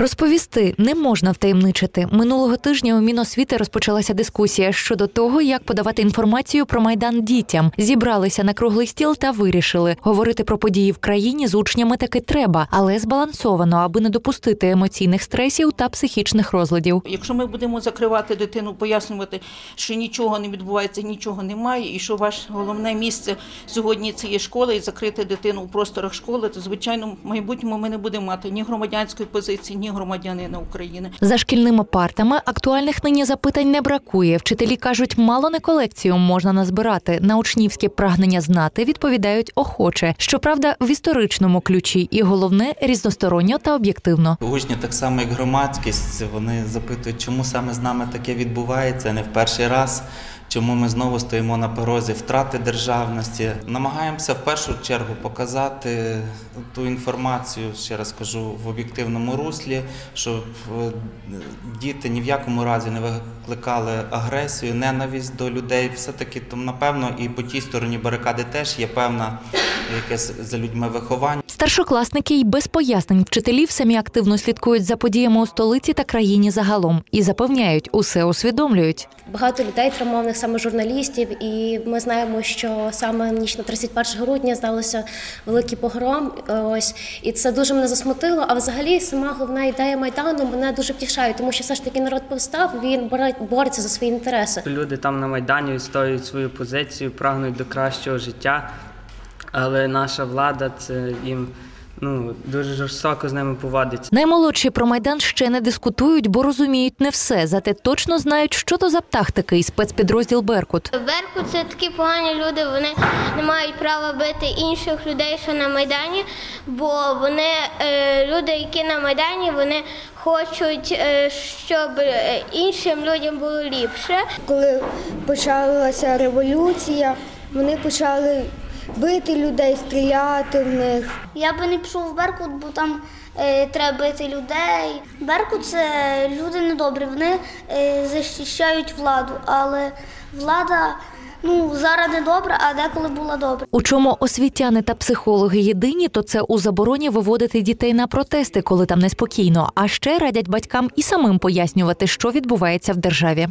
Розповісти не можна втаємничити. Минулого тижня у Міносвіти розпочалася дискусія щодо того, як подавати інформацію про майдан дітям. Зібралися на круглий стіл та вирішили, говорити про події в країні з учнями таки треба, але збалансовано, аби не допустити емоційних стресів та психічних розладів. Якщо ми будемо закривати дитину, пояснювати, що нічого не відбувається, нічого немає, і що ваше головне місце сьогодні це є школа, і закрити дитину у просторах школи, то звичайно в майбутньому ми не будемо мати ні громадянської позиції, ні громадянина України. За шкільними партами актуальних нині запитань не бракує. Вчителі кажуть, мало не колекцію можна назбирати. На учнівське прагнення знати відповідають охоче. Щоправда, в історичному ключі, і головне різносторонньо та об'єктивно. Учні, так само як громадськість, вони запитують, чому саме з нами таке відбувається не в перший раз. Чому ми знову стоїмо на порозі втрати державності? Намагаємося в першу чергу показати ту інформацію, ще раз кажу, в об'єктивному руслі, щоб е, діти ні в якому разі не викликали агресію, ненависть до людей. Все-таки там, напевно, і по тій стороні барикади теж є певна якесь за людьми виховання. Старшокласники й без пояснень вчителів самі активно слідкують за подіями у столиці та країні загалом і запевняють, усе усвідомлюють. Багато людей травмованих саме журналістів, і ми знаємо, що саме ніч на 31 грудня здалося великий погром. Ось і це дуже мене засмутило. А взагалі сама головна ідея майдану мене дуже втішає, тому що все ж таки народ повстав. Він бореться за свої інтереси. Люди там на майдані відстоюють свою позицію, прагнуть до кращого життя, але наша влада це їм. Ну дуже жорстоко з ними поводиться. Наймолодші про майдан ще не дискутують, бо розуміють не все. Зате точно знають, що то за птах такий спецпідрозділ Беркут. Беркут це такі погані люди. Вони не мають права бити інших людей, що на майдані, бо вони е, люди, які на майдані, вони хочуть, е, щоб е, іншим людям було ліпше. Коли почалася революція, вони почали бити людей, стріляти в них. Я би не пішов в Беркут, бо там е, треба бити людей. Беркут це люди недобрі, вони е, захищають владу, але влада ну зараз не добра, а деколи була добра. У чому освітяни та психологи єдині, то це у забороні виводити дітей на протести, коли там неспокійно. А ще радять батькам і самим пояснювати, що відбувається в державі.